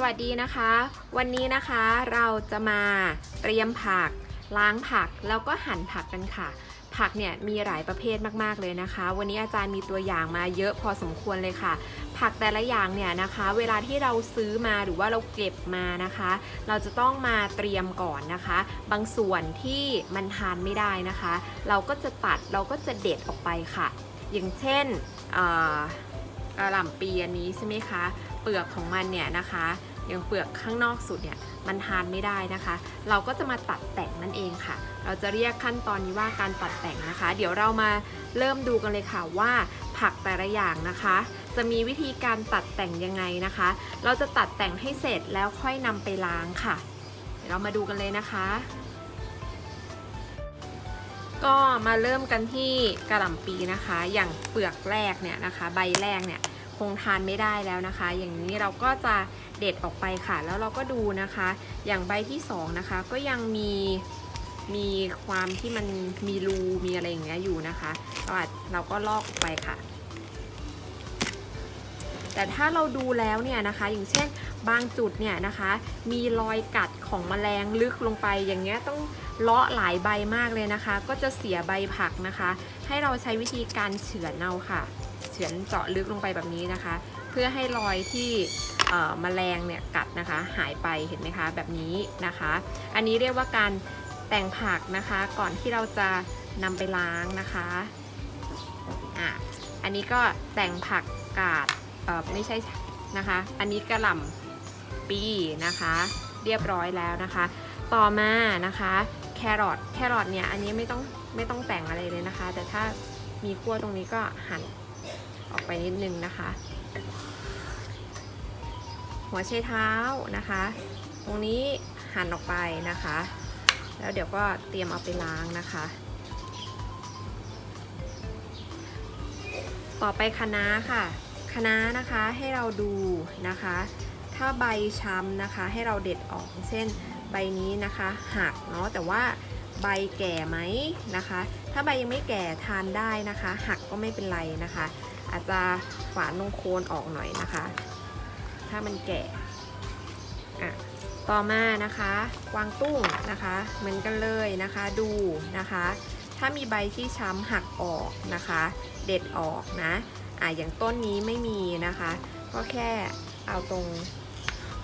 สวัสดีนะคะ วันนี้นะคะเราจะมาเตรียมผัก ล้างผักแล้วก็หั่นผักกันค่ะ ผักเนี่ยมีหลายประเภทมากๆเลยนะคะ วันนี้อาจารย์มีตัวอย่างมาเยอะพอสมควรเลยค่ะ ผักแต่ละอย่างเนี่ยนะคะ เวลาที่เราซื้อมาหรือว่าเราเก็บมานะคะ เราจะต้องมาเตรียมก่อนนะคะ บางส่วนที่มันทานไม่ได้นะคะ เราก็จะตัดเราก็จะเด็ดออกไปค่ะ อย่างเช่นอ่ากระหล่ำปีอันนี้ใช่ไหมคะเปลือกของมันเนี่ยนะคะ อย่างเปลือกข้างนอกสุดเนี่ยมันทานไม่ได้นะคะ เราก็จะมาตัดแต่งนั่นเองค่ะ เราจะเรียกขั้นตอนนี้ว่าการตัดแต่งนะคะ เดี๋ยวเรามาเริ่มดูกันเลยค่ะว่าผักแต่ละอย่างนะคะ จะมีวิธีการตัดแต่งยังไงนะคะ เราจะตัดแต่งให้เสร็จแล้วค่อยนำไปล้างค่ะ เดี๋ยวเรามาดูกันเลยนะคะ ก็มาเริ่มกันที่กระหล่ำปีนะคะ อย่างเปลือกแรกเนี่ยนะคะ ใบแรกเนี่ย คงทานไม่ได้แล้วนะคะ อย่างนี้เราก็จะเด็ดออกไปค่ะ แล้วเราก็ดูนะคะ อย่างใบที่สองนะคะก็ยังมีมีความที่มันมีรูมีอะไรอย่างเงี้ยอยู่นะคะเราอาจเราก็ลอกออกไปค่ะ แต่ถ้าเราดูแล้วเนี่ยนะคะ อย่างเช่นบางจุดเนี่ยนะคะ มีรอยกัดของแมลงลึกลงไปอย่างเงี้ยต้องเลาะหลายใบมากเลยนะคะ ก็จะเสียใบผักนะคะ ให้เราใช้วิธีการเฉือนเอาค่ะ ฉือนเจาะลึกลงไปแบบนี้นะคะ เพื่อให้รอยที่เอ่อแมลงเนี่ยกัดนะคะหายไปเห็นไหมคะแบบนี้นะคะ อันนี้เรียกว่าการแต่งผักนะคะ ก่อนที่เราจะนำไปล้างนะคะอะอันนี้ก็แต่งผักกาดเออไม่ใช่นะคะ อันนี้กระหล่ำปีนะคะ เรียบร้อยแล้วนะคะ ต่อมานะคะแครอทแครอทเนี่ยอันนี้ไม่ต้องไม่ต้องแต่งอะไรเลยนะคะ แต่ถ้ามีขั้วตรงนี้ก็หั่น ออกไปนิดนึงนะคะ หัวไชเท้านะคะ ตรงนี้หั่นออกไปนะคะ แล้วเดี๋ยวก็เตรียมเอาไปล้างนะคะ ต่อไปคะน้าค่ะคะน้านะคะให้เราดูนะคะ ถ้าใบช้ำนะคะให้เราเด็ดออกเช่นใบนี้นะคะหักเนาะแต่ว่า ใบแก่ไหมนะคะ ถ้าใบยังไม่แก่ทานได้นะคะ หักก็ไม่เป็นไรนะคะ อาจจะฝานลงโคนออกหน่อยนะคะ ถ้ามันแก่อะต่อมานะคะกวางตุ้งนะคะ เหมือนกันเลยนะคะดูนะคะ ถ้ามีใบที่ช้ำหักออกนะคะ เด็ดออกนะอะอย่างต้นนี้ไม่มีนะคะ ก็แค่เอาตรง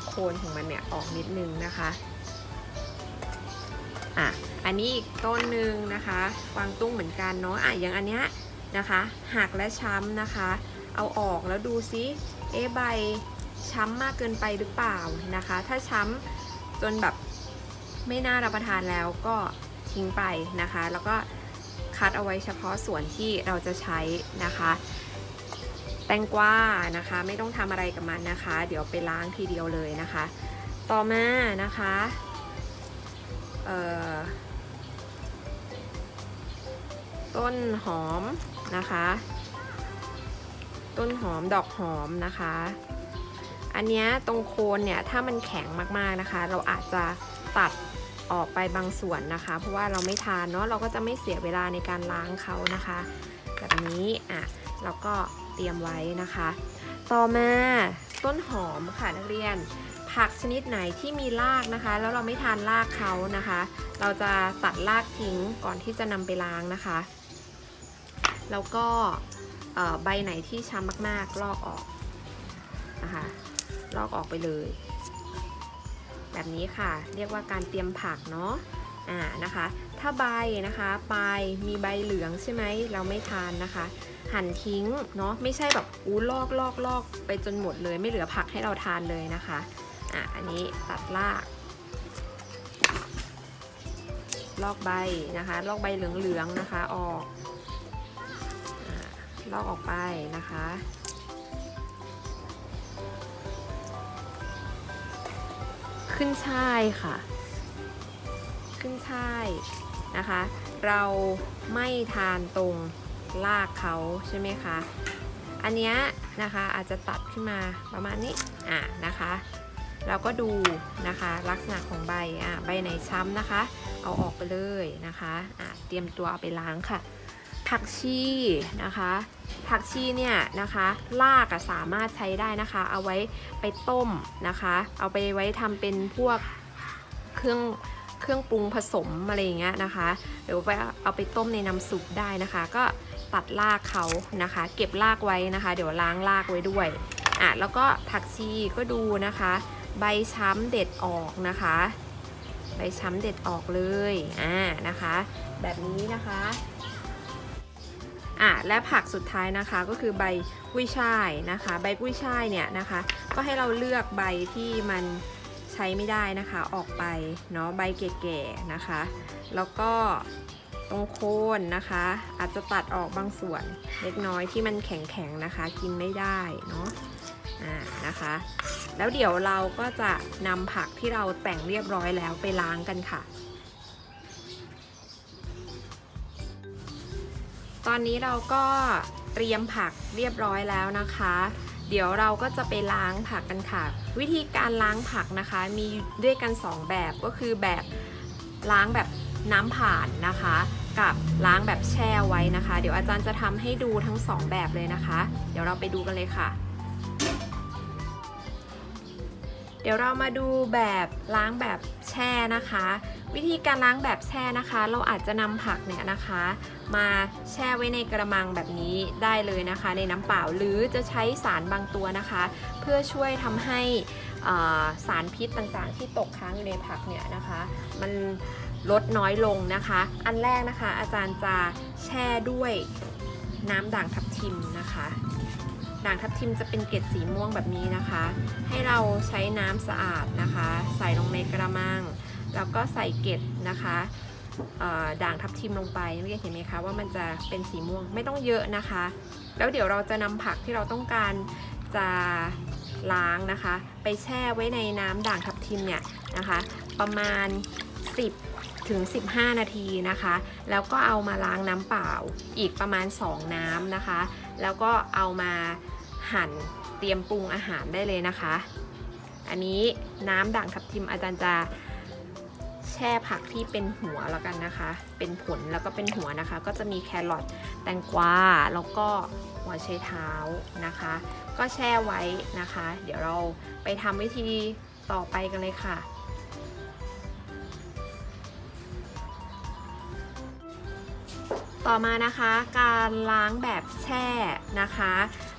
โคนของมันเนี่ยออกนิดนึงนะคะอะ อันนี้อีกต้นหนึ่งนะคะกวางตุ้งเหมือนกันเนาะอะอย่างอันเนี้ยนะคะหักและช้ำนะคะ เอาออกแล้วดูซิเอะใบช้ำมากเกินไปหรือเปล่านะคะ ถ้าช้ำจนแบบไม่น่ารับประทานแล้วก็ทิ้งไปนะคะ แล้วก็คัดเอาไว้เฉพาะส่วนที่เราจะใช้นะคะ แตงกวานะคะ ไม่ต้องทำอะไรกับมันนะคะ เดี๋ยวไปล้างทีเดียวเลยนะคะ ต่อมานะคะเอ่อ ต้นหอมนะคะ ต้นหอมดอกหอมนะคะ อันนี้ตรงโคนเนี่ยถ้ามันแข็งมากๆนะคะ เราอาจจะตัดออกไปบางส่วนนะคะ เพราะว่าเราไม่ทานเนาะเราก็จะไม่เสียเวลาในการล้างเขานะคะ แบบนี้อะเราก็เตรียมไว้นะคะ ต่อมาต้นหอมค่ะนักเรียน ผักชนิดไหนที่มีรากนะคะ แล้วเราไม่ทานรากเขานะคะ เราจะตัดรากทิ้งก่อนที่จะนำไปล้างนะคะ แล้วก็ใบไหนที่ช้ำมากๆ ลอกออกนะคะลอกออกไปเลย แบบนี้ค่ะเรียกว่าการเตรียมผักเนาะอ่านะคะ ถ้าใบนะคะปลายมีใบเหลืองใช่ไหมเราไม่ทานนะคะ หั่นทิ้งเนาะไม่ใช่แบบอู้ลอกลอกลอกไปจนหมดเลยไม่เหลือผักให้เราทานเลยนะคะอะอันนี้ตัดรากลอกใบนะคะ ลอกใบเหลืองๆนะคะออก ลอกออกไปนะคะ ขึ้นช่ายค่ะ ขึ้นช่ายนะคะ เราไม่ทานตรงรากเขาใช่ไหมคะ อันเนี้ยนะคะอาจจะตัดขึ้นมาประมาณนี้อะนะคะเราก็ดูนะคะลักษณะของใบอะใบไหนช้ำนะคะ เอาออกไปเลยนะคะอะเตรียมตัวเอาไปล้างค่ะ ผักชีนะคะ ผักชีเนี่ยนะคะรากสามารถใช้ได้นะคะ เอาไว้ไปต้มนะคะ เอาไปไว้ทำเป็นพวกเครื่องเครื่องปรุงผสมอะไรอย่างเงี้ยนะคะหรือว่าเอาไปต้มในน้ำซุปได้นะคะ ก็ตัดรากเขานะคะ เก็บรากไว้นะคะ เดี๋ยวล้างรากไว้ด้วยอะแล้วก็ผักชีก็ดูนะคะ ใบช้ำเด็ดออกนะคะ ใบช้ำเด็ดออกเลยอ่านะคะ แบบนี้นะคะ อะและผักสุดท้ายนะคะก็คือใบกุ้ยช่ายนะคะ ใบกุ้ยช่ายเนี่ยนะคะ ก็ให้เราเลือกใบที่มันใช้ไม่ได้นะคะออกไปเนาะใบแก่ๆนะคะ แล้วก็ตรงโคนนะคะ อาจจะตัดออกบางส่วนเล็กน้อยที่มันแข็งๆนะคะ กินไม่ได้เนาะอ่านะคะ แล้วเดี๋ยวเราก็จะนำผักที่เราแต่งเรียบร้อยแล้วไปล้างกันค่ะ ตอนนี้เราก็เตรียมผักเรียบร้อยแล้วนะคะ เดี๋ยวเราก็จะไปล้างผักกันค่ะ วิธีการล้างผักนะคะมีด้วยกัน 2 แบบก็คือแบบล้างแบบน้ำผ่านนะคะ กับล้างแบบแช่ไว้นะคะ เดี๋ยวอาจารย์จะทำให้ดูทั้ง 2 แบบเลยนะคะ เดี๋ยวเราไปดูกันเลยค่ะ เดี๋ยวเรามาดูแบบล้างแบบ แช่นะคะ วิธีการล้างแบบแช่นะคะ เราอาจจะนำผักเนี่ยนะคะ มาแช่ไว้ในกระมังแบบนี้ได้เลยนะคะ ในน้ำเปล่าหรือจะใช้สารบางตัวนะคะ เพื่อช่วยทำให้สารพิษต่างๆ ที่ตกค้างอยู่ในผักเนี่ยนะคะ มันลดน้อยลงนะคะ อันแรกนะคะอาจารย์จะแช่ด้วยน้ำด่างทับทิมนะคะ ด่างทับทิมจะเป็นเกล็ดสีม่วงแบบนี้นะคะ ให้เราใช้น้ำสะอาดนะคะ ใส่ลงในกระมัง แล้วก็ใส่เกล็ดนะคะด่างทับทิมลงไปเรียนเห็นไหมคะว่ามันจะเป็นสีม่วงไม่ต้องเยอะนะคะ แล้วเดี๋ยวเราจะนำผักที่เราต้องการจะล้างนะคะ ไปแช่ไว้ในน้ำด่างทับทิมเนี่ยนะคะ ประมาณ 10ถึง15 นาทีนะคะ แล้วก็เอามาล้างน้ำเปล่าอีกประมาณ 2 น้ำนะคะ แล้วก็เอามา หั่นเตรียมปรุงอาหารได้เลยนะคะ อันนี้น้ำด่างทับทิมอาจารย์จะแช่ผักที่เป็นหัวแล้วกันนะคะ เป็นผลแล้วก็เป็นหัวนะคะ ก็จะมีแครอท แตงกวา แล้วก็หัวไชเท้านะคะ ก็แช่ไว้นะคะ เดี๋ยวเราไปทำวิธีต่อไปกันเลยค่ะ ต่อมานะคะ การล้างแบบแช่นะคะ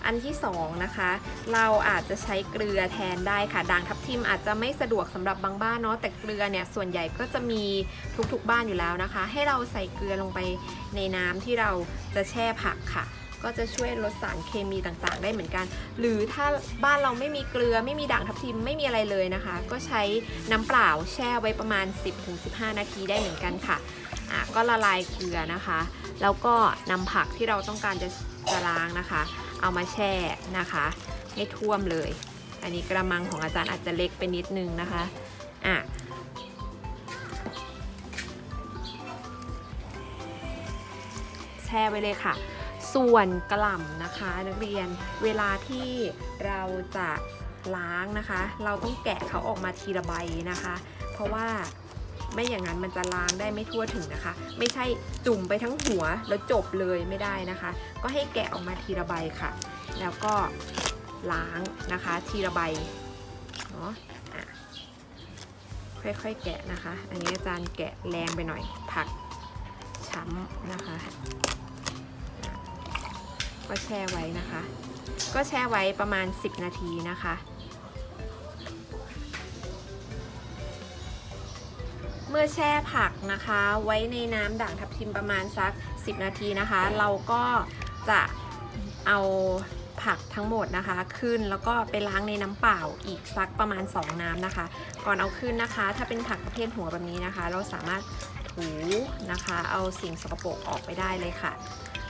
อันที่สองนะคะเราอาจจะใช้เกลือแทนได้ค่ะด่างทับทิมอาจจะไม่สะดวกสำหรับบางบ้านเนาะแต่เกลือเนี่ยส่วนใหญ่ก็จะมีทุกๆบ้านอยู่แล้วนะคะ ให้เราใส่เกลือลงไปในน้ำที่เราจะแช่ผักค่ะ ก็จะช่วยลดสารเคมีต่างๆ ได้เหมือนกัน หรือถ้าบ้านเราไม่มีเกลือไม่มีด่างทับทิมไม่มีอะไรเลยนะคะ ก็ใช้น้ำเปล่าแช่ไว้ประมาณ 10-15 นาทีได้เหมือนกันค่ะอะก็ละลายเกลือนะคะ แล้วก็นำผักที่เราต้องการจะจะล้างนะคะ เอามาแช่นะคะให้ท่วมเลย อันนี้กระมังของอาจารย์อาจจะเล็กไปนิดนึงนะคะอะแช่ไว้เลยค่ะ ส่วนกระหล่ำนะคะ นักเรียนเวลาที่เราจะล้างนะคะ เราต้องแกะเขาออกมาทีละใบนะคะ เพราะว่า ไม่อย่างนั้นมันจะล้างได้ไม่ทั่วถึงนะคะ ไม่ใช่จุ่มไปทั้งหัวแล้วจบเลยไม่ได้นะคะ ก็ให้แกะออกมาทีละใบค่ะ แล้วก็ล้างนะคะทีละใบเนาะอะค่อยๆแกะนะคะ อันนี้อาจารย์แกะแรงไปหน่อย ผักช้ำนะคะอะก็แช่ไว้นะคะ ก็แช่ไว้ประมาณ 10 นาทีนะคะ มื่อแช่ผักนะคะ ไว้ในน้ำด่างทับทิมประมาณสัก 10 นาทีนะคะ เราก็จะเอาผักทั้งหมดนะคะ ขึ้นแล้วก็ไปล้างในน้ำเปล่าอีกสักประมาณ 2 น้ำนะคะ ก่อนเอาขึ้นนะคะ ถ้าเป็นผักประเภทหัวแบบนี้นะคะ เราสามารถถูนะคะ เอาสิ่งสกปรกออกไปได้เลยค่ะ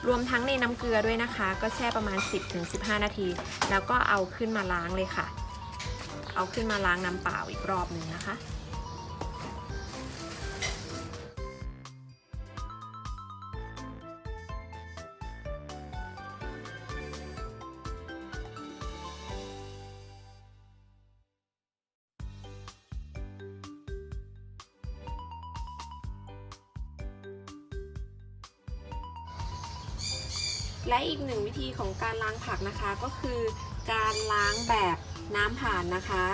รวมทั้งในน้ำเกลือด้วยนะคะ ก็แช่ประมาณ 10-15 นาที แล้วก็เอาขึ้นมาล้างเลยค่ะ เอาขึ้นมาล้างน้ำเปล่าอีกรอบหนึ่งนะคะ และอีกหนึ่งวิธีของการล้างผักนะคะก็คือการล้างแบบน้ำผ่านนะคะ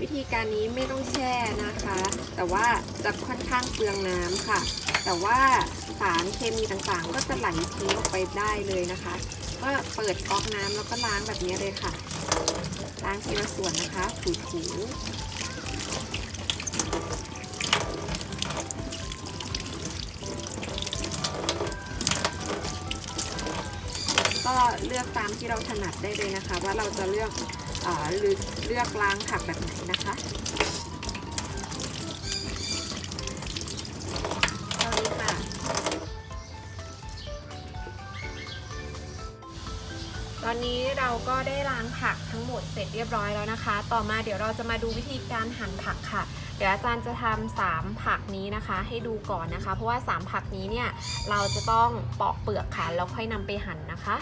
วิธีการนี้ไม่ต้องแช่นะคะ แต่ว่าจะค่อนข้างเปลืองน้ำค่ะ แต่ว่าสารเคมีต่างๆ ก็จะไหลทิ้งออกไปได้เลยนะคะ ก็เปิดก๊อกน้ำแล้วก็ล้างแบบนี้เลยค่ะ ล้างทีละส่วนนะคะถูๆ เลือกตามที่เราถนัดได้เลยนะคะ ว่าเราจะเลือกเอ่อหรือเลือกล้างผักแบบไหนนะคะดีค่ะตอนนี้เราก็ได้ล้างผักทั้งหมดเสร็จเรียบร้อยแล้วนะคะ ต่อมาเดี๋ยวเราจะมาดูวิธีการหั่นผักค่ะ เดี๋ยวอาจารย์จะทำสามผักนี้นะคะ ให้ดูก่อนนะคะ เพราะว่าสามผักนี้เนี่ยเราจะต้องปอกเปลือกค่ะแล้วค่อยนำไปหั่นนะคะ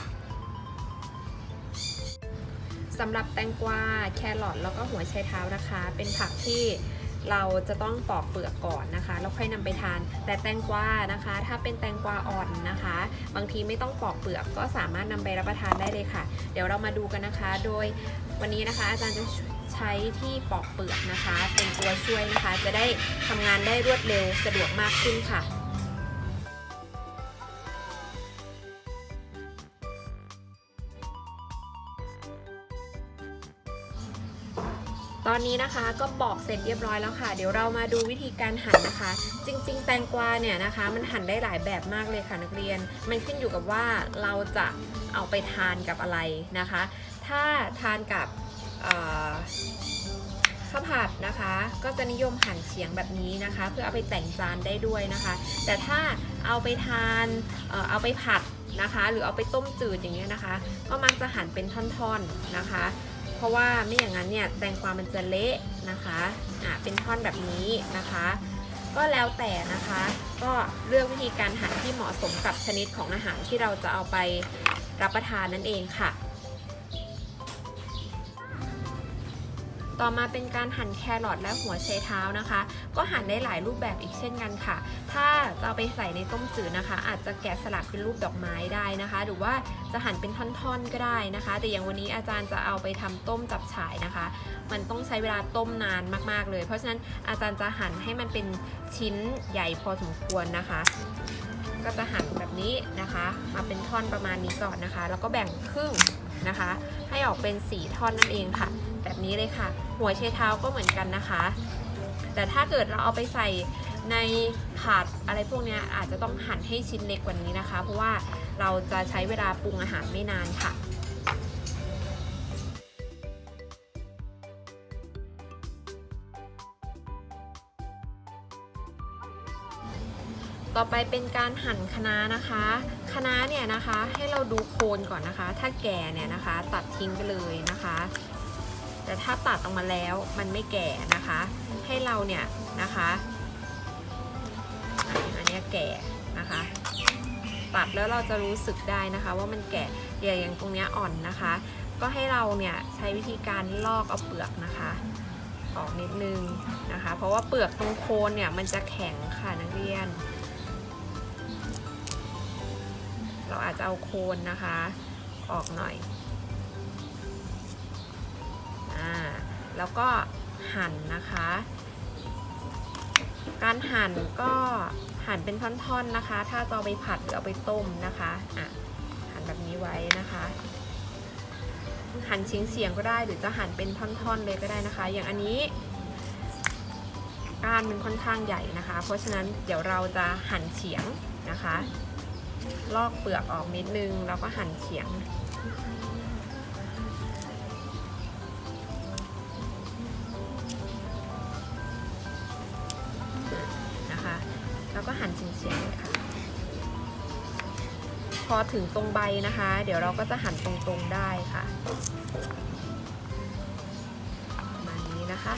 สำหรับแตงกวาแครอทแล้วก็หัวไชเท้านะคะ เป็นผักที่เราจะต้องปอกเปลือกก่อนนะคะแล้วค่อยนำไปทาน แต่แตงกวานะคะ ถ้าเป็นแตงกวาอ่อนนะคะ บางทีไม่ต้องปอกเปลือกก็สามารถนำไปรับประทานได้เลยค่ะ เดี๋ยวเรามาดูกันนะคะ โดยวันนี้นะคะ อาจารย์จะใช้ที่ปอกเปลือกนะคะ เป็นตัวช่วยนะคะ จะได้ทำงานได้รวดเร็วสะดวกมากขึ้นค่ะ อนนี้นะคะก็ปอกเสร็จเรียบร้อยแล้วค่ะ เดี๋ยวเรามาดูวิธีการหั่นนะคะ จริง ๆ แตงกวาเนี่ยนะคะ มันหั่นได้หลายแบบมากเลยค่ะนักเรียน มันขึ้นอยู่กับว่าเราจะเอาไปทานกับอะไรนะคะ ถ้าทานกับข้าวผัดนะคะ ก็จะนิยมหั่นเฉียงแบบนี้นะคะ เพื่อเอาไปแต่งจานได้ด้วยนะคะ แต่ถ้าเอาไปทานเอเอาไปผัดนะคะ หรือเอาไปต้มจืดอย่างเงี้ยนะคะ ก็มักจะหั่นเป็นท่อนๆนะคะ เพราะว่าไม่อย่างนั้นเนี่ยแตงกวามันจะเละนะคะอะเป็นท่อนแบบนี้นะคะ ก็แล้วแต่นะคะ ก็เลือกวิธีการหั่นที่เหมาะสมกับชนิดของอาหารที่เราจะเอาไปรับประทานนั่นเองค่ะ ต่อมาเป็นการหั่นแครอทและหัวไชเท้านะคะ ก็หั่นได้หลายรูปแบบอีกเช่นกันค่ะ ถ้าจะเอาไปใส่ในต้มจืดนะคะ อาจจะแกะสลักเป็นรูปดอกไม้ได้นะคะ หรือว่าจะหั่นเป็นท่อนๆก็ได้นะคะ แต่อย่างวันนี้อาจารย์จะเอาไปทำต้มจับฉ่ายนะคะ มันต้องใช้เวลาต้มนานมากๆเลย เพราะฉะนั้นอาจารย์จะหั่นให้มันเป็นชิ้นใหญ่พอสมควรนะคะ ก็จะหั่นแบบนี้นะคะ มาเป็นท่อนประมาณนี้ก่อนนะคะ แล้วก็แบ่งครึ่ง นะคะ ให้ออกเป็นสีท่อนนั่นเองค่ะ แบบนี้เลยค่ะ หัวเชเท้าก็เหมือนกันนะคะ แต่ถ้าเกิดเราเอาไปใส่ในผัดอะไรพวกนี้อาจจะต้องหั่นให้ชิ้นเล็กกว่านี้นะคะ เพราะว่าเราจะใช้เวลาปรุงอาหารไม่นานค่ะ ต่อไปเป็นการหั่นคะน้านะคะคะน้าเนี่ยนะคะให้เราดูโคนก่อนนะคะ ถ้าแก่เนี่ยนะคะตัดทิ้งไปเลยนะคะ แต่ถ้าตัดออกมาแล้วมันไม่แก่นะคะ ให้เราเนี่ยนะคะอันนี้แก่นะคะตัดแล้วเราจะรู้สึกได้นะคะ ว่ามันแก่อย่างตรงเนี้ยอ่อนนะคะ ก็ให้เราเนี่ยใช้วิธีการลอกเอาเปลือกนะคะออกนิดนึงนะคะ เพราะว่าเปลือกตรงโคนเนี่ยมันจะแข็งค่ะนักเรียน เราอาจจะเอาโคนนะคะ ออกหน่อยอ่าแล้วก็หั่นนะคะ การหั่นก็หั่นเป็นท่อนๆนะคะ ถ้าจะเอาไปผัดหรือเอาไปต้มนะคะอะหั่นแบบนี้ไว้นะคะ หั่นเฉียงๆก็ได้หรือจะหั่นเป็นท่อนๆเลยก็ได้นะคะ อย่างอันนี้ก้านมันค่อนข้างใหญ่นะคะ เพราะฉะนั้นเดี๋ยวเราจะหั่นเฉียงนะคะ ลอกเปลือกออกนิดนึง แล้วก็หั่นเฉียง นะคะ แล้วก็หั่นเฉียงๆเลยค่ะ พอถึงตรงใบนะคะ เดี๋ยวเราก็จะหั่นตรงๆได้ค่ะ ประมาณนี้นะคะ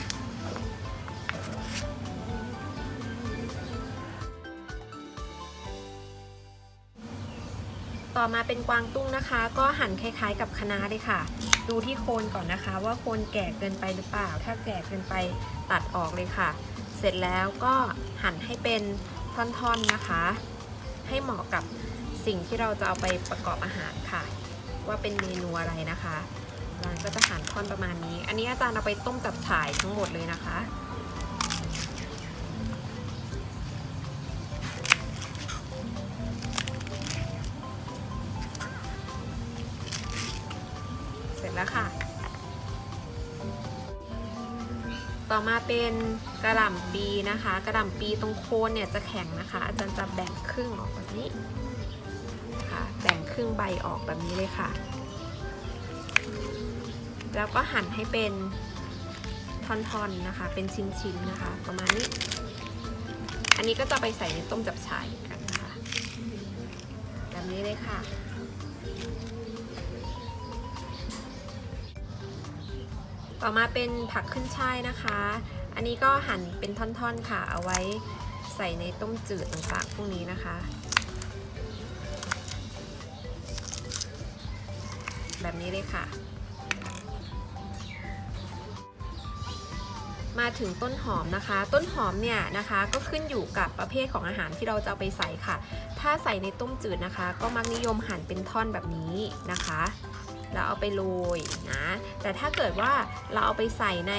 ต่อมาเป็นกวางตุ้งนะคะ ก็หั่นคล้ายๆกับคะน้าเลยค่ะ ดูที่โคนก่อนนะคะ ว่าโคนแก่เกินไปหรือเปล่า ถ้าแก่เกินไปตัดออกเลยค่ะ เสร็จแล้วก็หั่นให้เป็นท่อนๆนะคะ ให้เหมาะกับสิ่งที่เราจะเอาไปประกอบอาหารค่ะ ว่าเป็นเมนูอะไรนะคะอาจารย์ก็จะหั่นท่อนประมาณนี้ อันนี้อาจารย์เอาไปต้มจับฉ่ายทั้งหมดเลยนะคะ แล้วค่ะ ต่อมาเป็นกระหล่ำปีนะคะ กระหล่ำปีตรงโคนเนี่ยจะแข็งนะคะ อาจารย์จะแบ่งครึ่งออกแบบนี้ค่ะแบ่งครึ่งใบออกแบบนี้เลยค่ะ แล้วก็หั่นให้เป็นท่อนๆนะคะ เป็นชิ้นๆนะคะ ประมาณนี้ อันนี้ก็จะไปใส่ในต้มจับฉ่ายกันนะคะ แบบนี้เลยค่ะ ต่อมาเป็นผักขึ้นช่ายนะคะ อันนี้ก็หั่นเป็นท่อนๆค่ะ เอาไว้ใส่ในต้มจืดต่างๆพวกนี้นะคะ แบบนี้เลยค่ะ มาถึงต้นหอมนะคะ ต้นหอมเนี่ยนะคะก็ขึ้นอยู่กับประเภทของอาหารที่เราจะเอาไปใส่ค่ะ ถ้าใส่ในต้มจืดนะคะ ก็มักนิยมหั่นเป็นท่อนแบบนี้นะคะ แล้วเอาไปโรยนะ แต่ถ้าเกิดว่าเราเอาไปใส่ใน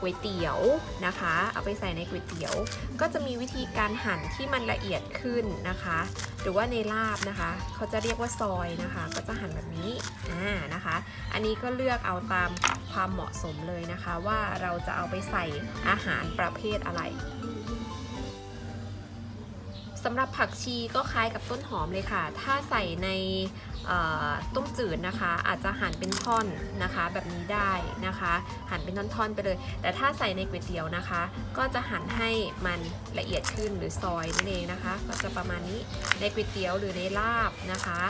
ก๋วยเตี๋ยวนะคะ เอาไปใส่ในก๋วยเตี๋ยว ก็จะมีวิธีการหั่นที่มันละเอียดขึ้นนะคะ หรือว่าในลาบนะคะ เขาจะเรียกว่าซอยนะคะ ก็จะหั่นแบบนี้อ่านะคะ อันนี้ก็เลือกเอาตามความเหมาะสมเลยนะคะ ว่าเราจะเอาไปใส่อาหารประเภทอะไร สำหรับผักชีก็คล้ายกับต้นหอมเลยค่ะ ถ้าใส่ในต้มจืดนะคะ อาจจะหั่นเป็นท่อนนะคะ แบบนี้ได้นะคะ หั่นเป็นท่อนๆไปเลย แต่ถ้าใส่ในก๋วยเตี๋ยวนะคะ ก็จะหั่นให้มันละเอียดขึ้นหรือซอยนั่นเองนะคะ ก็จะประมาณนี้ในก๋วยเตี๋ยวหรือในลาบนะคะ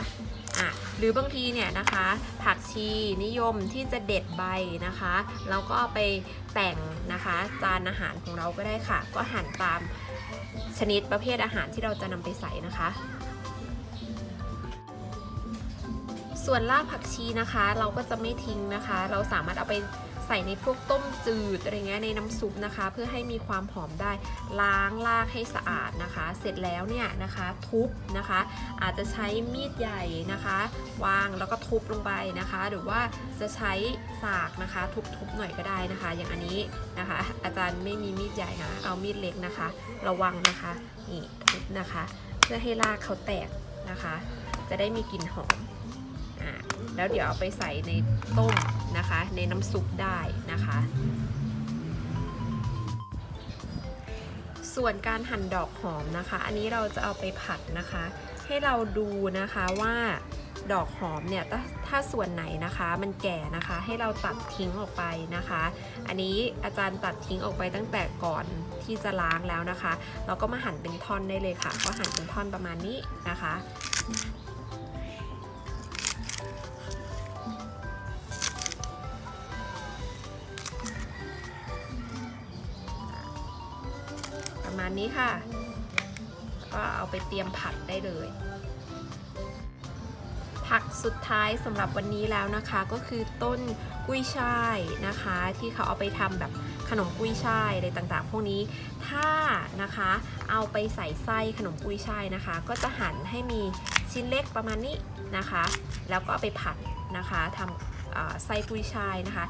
อะหรือบางทีเนี่ยนะคะ ผักชีนิยมที่จะเด็ดใบนะคะแล้วก็ไปแต่งนะคะจานอาหารของเราก็ได้ค่ะ ก็หั่นตามชนิดประเภทอาหารที่เราจะนำไปใส่นะคะส่วนรากผักชีนะคะ เราก็จะไม่ทิ้งนะคะ เราสามารถเอาไป ส่ในพวกต้มจืดอะไรเงี้ยในน้ำซุปนะคะ เพื่อให้มีความหอมได้ล้างรากให้สะอาดนะคะ เสร็จแล้วเนี่ยนะคะทุบนะคะ อาจจะใช้มีดใหญ่นะคะ วางแล้วก็ทุบลงไปนะคะ หรือว่าจะใช้สากนะคะ ทุบๆหน่อยก็ได้นะคะ อย่างอันนี้นะคะ อาจารย์ไม่มีมีดใหญ่นะเอามีดเล็กนะคะ ระวังนะคะนี่ทุบนะคะ เพื่อให้รากเขาแตกนะคะ จะได้มีกลิ่นหอม อ่าแล้วเดี๋ยวเอาไปใส่ในต้มนะคะ ในน้ำซุปได้นะคะ ส่วนการหั่นดอกหอมนะคะ อันนี้เราจะเอาไปผัดนะคะ ให้เราดูนะคะว่าดอกหอมเนี่ยถถ้าส่วนไหนนะคะมันแก่นะคะให้เราตัดทิ้งออกไปนะคะ อันนี้อาจารย์ตัดทิ้งออกไปตั้งแต่ก่อนที่จะล้างแล้วนะคะ เราก็มาหั่นเป็นท่อนได้เลยค่ะ ก็หั่นเป็นท่อนประมาณนี้นะคะ ณนี้ค่ะ ก็เอาไปเตรียมผัดได้เลย ผักสุดท้ายสำหรับวันนี้แล้วนะคะ ก็คือต้นกุ้ยช่ายนะคะ ที่เขาเอาไปทำแบบขนมกุ้ยช่ายอะไรต่างๆ พวกนี้ถ้านะคะเอาไปใส่ไส้ขนมกุ้ยช่ายนะคะ ก็จะหั่นให้มีชิ้นเล็กประมาณนี้นะคะ แล้วก็เอาไปผัดนะคะทำไส้กุ้ยช่ายนะคะ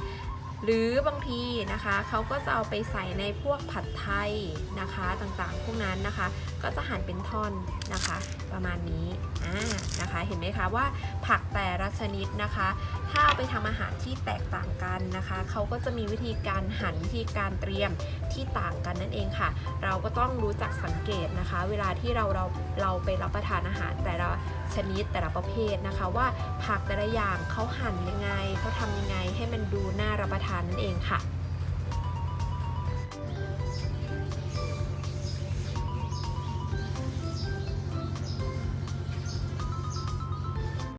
หรือบางทีนะคะเขาก็จะเอาไปใส่ในพวกผัดไทยนะคะต่างๆ พวกนั้นนะคะ ก็จะหั่นเป็นท่อนนะคะ ประมาณนี้อ่านะคะ เห็นไหมคะว่าผักแต่ละชนิดนะคะ ถ้าเอาไปทำอาหารที่แตกต่างกันนะคะเขาก็จะมีวิธีการหั่นวิธีการเตรียมที่ต่างกันนั่นเองค่ะ เราก็ต้องรู้จักสังเกตนะคะ เวลาที่เราเราเราไปรับประทานอาหารแต่ละ ชนิดแต่ละประเภทนะคะว่าผักแต่ละอย่างเขาหั่นยังไงเขาทำยังไงให้มันดูน่ารับประทานนั่นเองค่ะ